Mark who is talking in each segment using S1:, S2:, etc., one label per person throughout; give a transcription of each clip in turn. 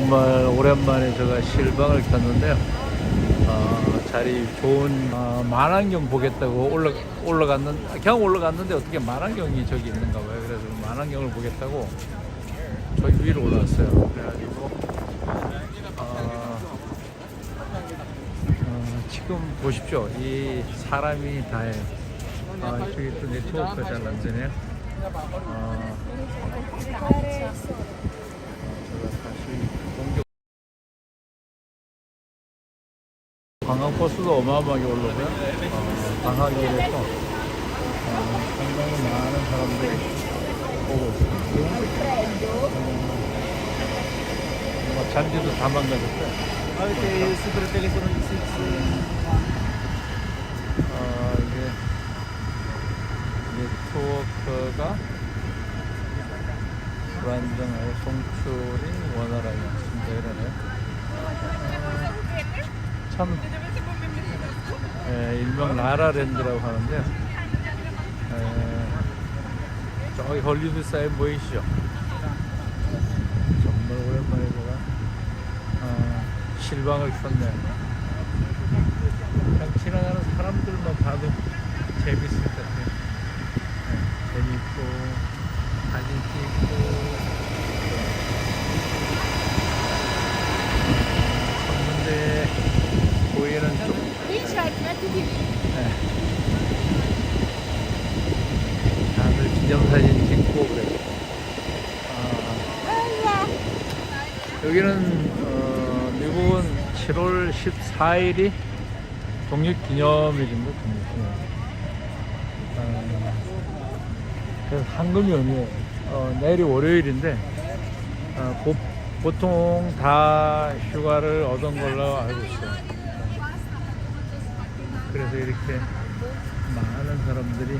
S1: 정말 오랜만에 제가 실방을 켰는데요. 어, 자리 좋은 어, 만안경 보겠다고 올라 올라갔는 그냥 올라갔는데 어떻게 만안경이 저기 있는가 봐요. 그래서 만안경을 보겠다고 저기 위로 올라왔어요. 그래가지고 어, 어, 지금 보십시오. 이 사람이 다해. 아, 저기 또 네트워크가 잘 안 되네요. 어, 제가 다시 관광 버스도 어마어마하게 올라오고요. 어, 방학이라서 어, 상당히 많은 사람들이 오고 있습니다. 어, 뭐 잔디도 다
S2: di Six.
S1: 어, 이게 네트워크가 불안정하고 송출이 원활하게 있습니다. 이러네요. 어, 참 예, 일명 라라랜드라고 하는데요. 예, 저기 헐리우드 사인 보이시죠? 정말 오랜만에 제가 어, 실방을 켰네요. 그냥 지나가는 사람들만 봐도 재밌을 것 같아요. 네, 재밌고 사진 찍고 천문대 보이는 쪽
S3: Richard, mettiti lì.
S1: 네. 다들 기념사진 찍고 그래요. 아, 여기는 어, 미국은 7월 14일이 독립기념일입니다. 독립기념일. 어, 그래서 황금 연휴 어, 내일이 월요일인데 어, 보, 보통 다 휴가를 얻은 걸로 알고 있어요. 그래서 이렇게 많은 사람들이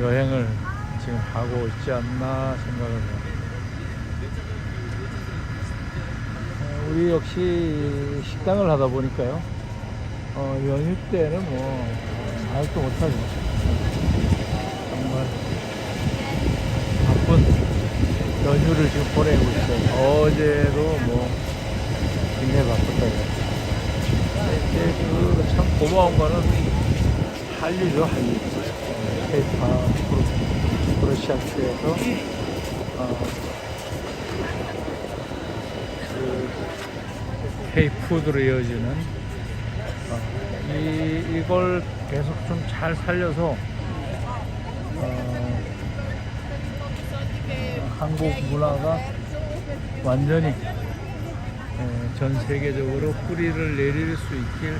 S1: 여행을 지금 하고 있지 않나 생각을 해요. 어, 우리 역시 식당을 하다 보니까요. 어, 연휴 때는 뭐, 말도 못하죠. 정말 바쁜 연휴를 지금 보내고 있어요. 어제도 뭐, 굉장히 바빴다고요. 이제 그 참 고마운 거는 한류죠, 한류. 케이팝 으로 시작해서, 어, 그 케이푸드로 이어지는 어, 이, 이걸 계속 좀 잘 살려서 어, 한국 문화가 완전히 예, 전 세계적으로 뿌리를 내릴 수 있길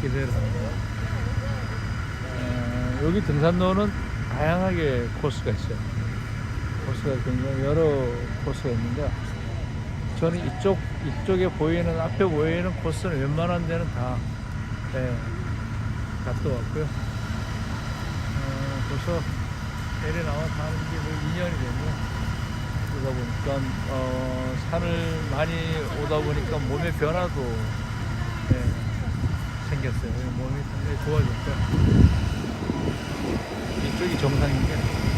S1: 기대를 합니다. 어, 여기 등산로는 다양하게 코스가 있어요. 코스가 굉장히 여러 코스가 있는데 저는 이쪽 이쪽에 보이는 앞에 보이는 코스는 웬만한 데는 다 예, 갔다 왔고요. 어, 벌써 내려 나와 사는 게뭐 2년이 됐네요. 그러다 보니까 어, 산을 많이 오다 보니까 몸의 변화도 예, 생겼어요. 몸이 상당히 좋아졌고요. 이쪽이 정상인 게